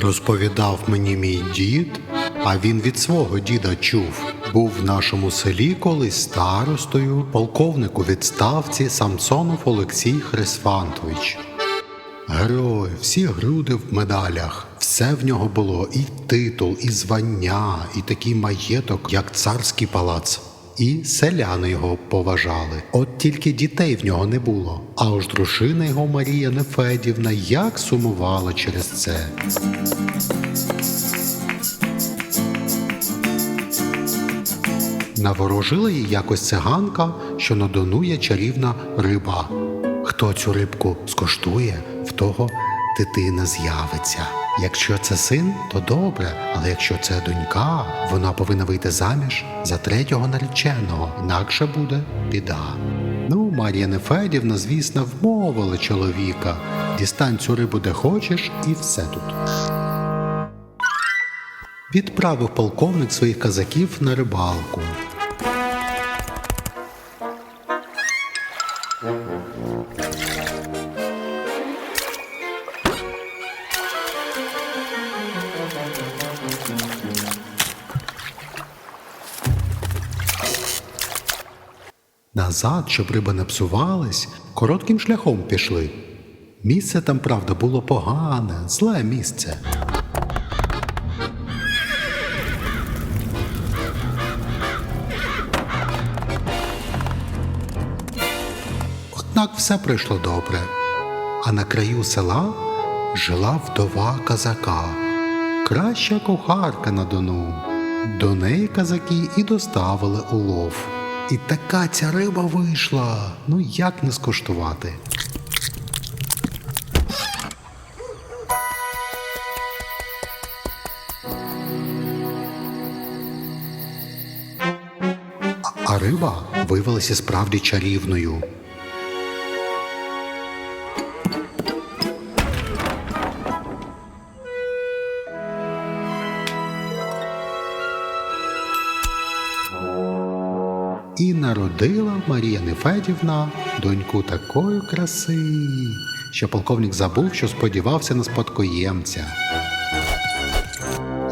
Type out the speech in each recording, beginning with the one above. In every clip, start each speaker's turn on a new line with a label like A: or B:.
A: Розповідав мені мій дід, а він від свого діда чув. Був в нашому селі колись старостою, полковник у відставці Самсонов Олексій Хрисфантович. Герой, всі груди в медалях. Все в нього було і титул, і звання, і такий маєток, як царський палац. І селяни його поважали. От тільки дітей в нього не було. А уж дружина його Марія Нефедівна як сумувала через це. Наворожила їй якось циганка, що на Дону є чарівна риба. Хто цю рибку скоштує, в того дитина з'явиться. Якщо це син, то добре, але якщо це донька, вона повинна вийти заміж за третього нареченого, інакше буде біда. Ну, Марія Нефедівна, звісно, вмовила чоловіка. Дістань цю рибу де хочеш, і все тут. Відправив полковник своїх казаків на рибалку. Назад, щоб риба не псувалась, коротким шляхом пішли. Місце там, правда, було погане, зле місце. Однак все пройшло добре. А на краю села жила вдова казака, краща кухарка на Дону. До неї казаки і доставили улов. І така ця риба вийшла. Ну як не скуштувати? А- А риба виявилася справді чарівною. Народила Марія Нефедівна доньку такої краси, що полковник забув, що сподівався на спадкоємця.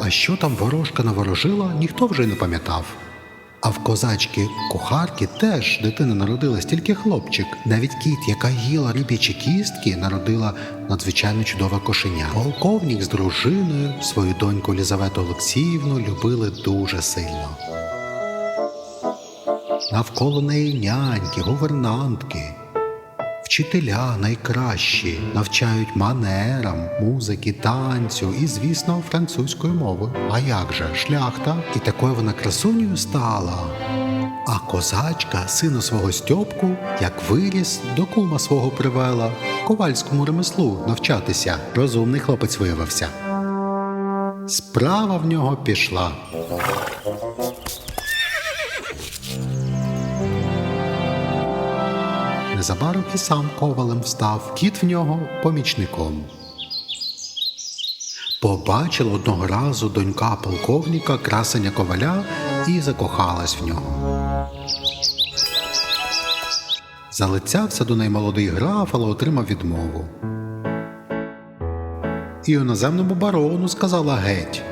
A: А що там ворожка наворожила, ніхто вже й не пам'ятав. А в козачки кухарки теж дитина народилась тільки хлопчик. Навіть кіт, яка їла риб'ячі кістки, народила надзвичайно чудове кошеня. Полковник з дружиною свою доньку Лізавету Олексіївну любили дуже сильно. Навколо неї няньки, гувернантки. Вчителя найкращі навчають манерам, музики, танцю і, звісно, французької мови. А як же шляхта? І такою вона красунею стала. А козачка сина свого Стьопку, як виріс, до кума свого привела ковальському ремеслу навчатися. Розумний хлопець виявився. Справа в нього пішла. Незабаром і сам ковалем встав, кіт в нього помічником. Побачила одного разу донька полковника красення коваля і закохалась в нього. Залицявся до неї молодий граф, але отримав відмову. І іноземному барону сказала геть.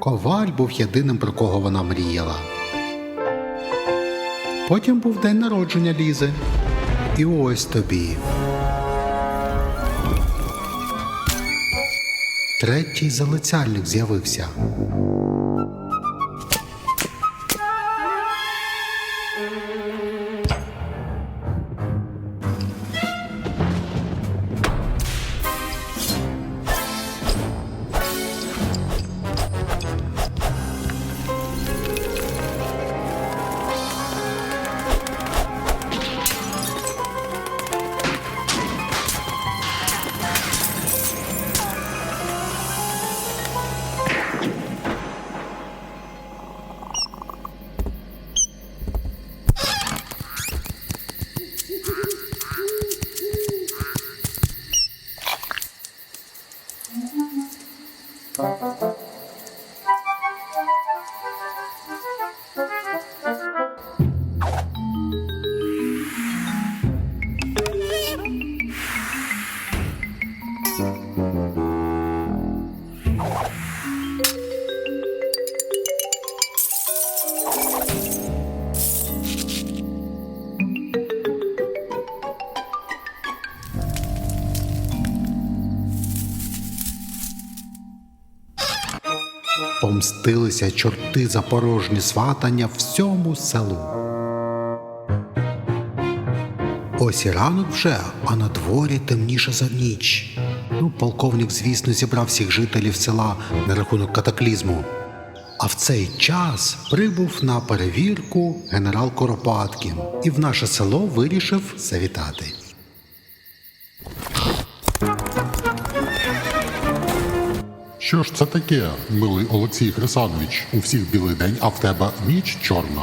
A: Коваль був єдиним, про кого вона мріяла. Потім був день народження Лізи. І ось тобі. Третій залицяльник з'явився. Помстилися чорти за порожні сватання всьому селу. Ось і ранок вже, а на дворі темніше за ніч. Ну, полковник, звісно, зібрав всіх жителів села на рахунок катаклізму. А в цей час прибув на перевірку генерал Коропаткін і в наше село вирішив завітати.
B: Що ж це таке, милий Олексій Хрисанович? У всіх білий день, а в тебе ніч чорна.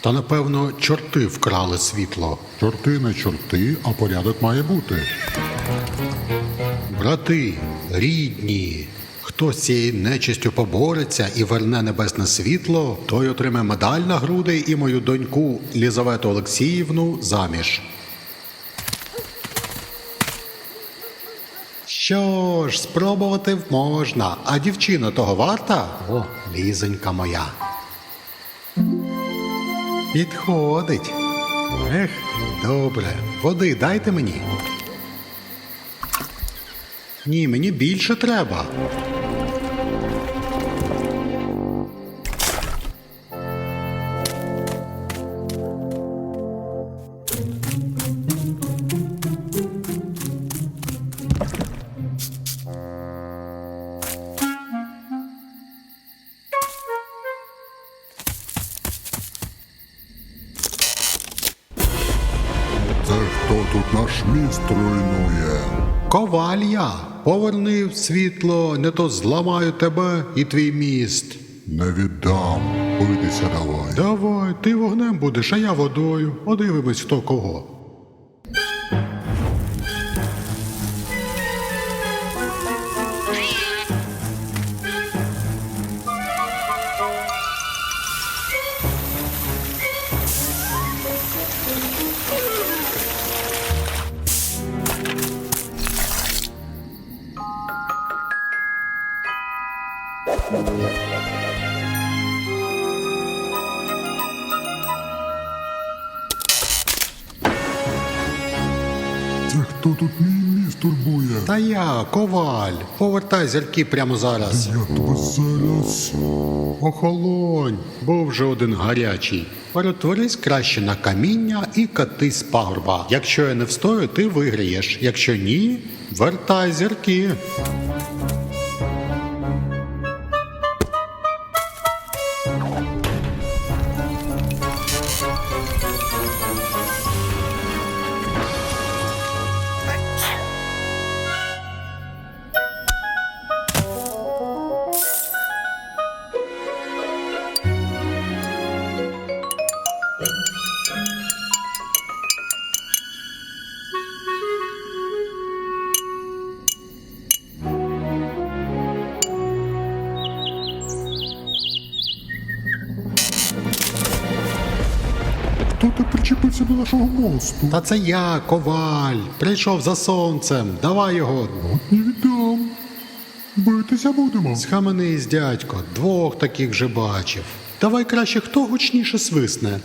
A: Та напевно чорти вкрали світло.
B: Чорти не чорти, а порядок має бути.
A: Брати, рідні, хто з цією нечистю побореться і верне небесне світло, той отримає медаль на груди і мою доньку Лізавету Олексіївну заміж. Що ж, спробувати можна, а дівчина того варта? О, лізонька моя. Підходить. Ех, добре, води дайте мені. Ні, мені більше треба.
B: Тут наш міст руйнує?
A: Коваль я, поверни світло, не то зламаю тебе і твій міст.
B: Не віддам. Битися давай.
A: Давай, ти вогнем будеш, а я водою. Подивимось, хто кого.
B: Це хто тут мій міст турбує?
A: Та я, коваль, повертай зірки прямо зараз.
B: Я тебе зараз.
A: Охолонь, був вже один гарячий. Перетворись краще на каміння і катись з пагорба. Якщо я не встою, ти виграєш. Якщо ні, вертай зірки.
B: Хто ти причепився до нашого мосту?
A: Та це я, коваль, прийшов за сонцем. Давай його.
B: От не віддам. Битися будемо.
A: Схаменись, дядько, двох таких вже бачив. Давай краще хто гучніше свисне.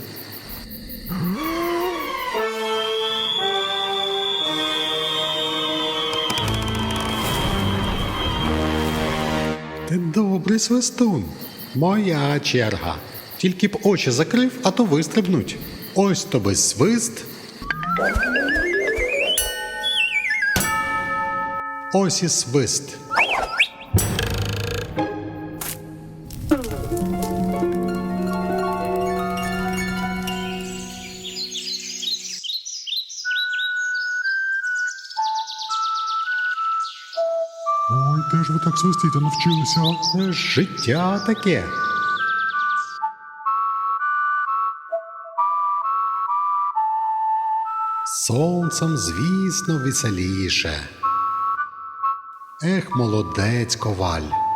A: Ти добрий свистун. Моя черга. Тільки б очі закрив, а то вистрибнуть. Ось тобі свист. Ось і свист.
B: Ой, де ж ви так свистіти навчилися?
A: Життя таке. Сонцем, звісно, веселіше. Ех, молодець коваль.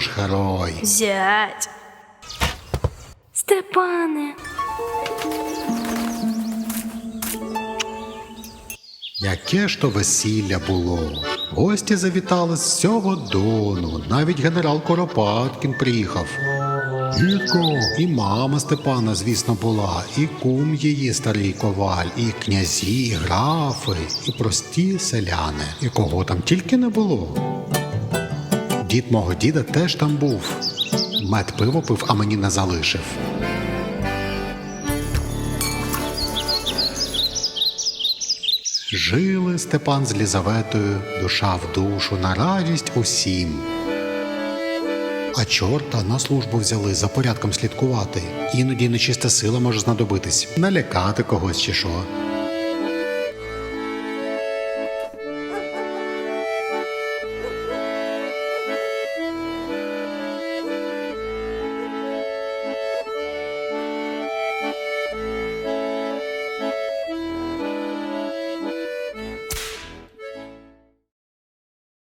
A: Наш герой.
C: Зять. Степане.
A: Яке ж то весілля було? Гості завітали з всього дону. Навіть генерал Коропаткін приїхав.
B: Дідко,
A: І мама Степана, звісно, була, і кум її старий коваль, і князі, і графи, і прості селяни, і кого там тільки не було. Дід мого діда теж там був. Мед пиво пив, а мені не залишив. Жили Степан з Лізаветою, душа в душу, на радість усім. А чорта на службу взяли за порядком слідкувати. Іноді нечиста сила може знадобитись, налякати когось чи що.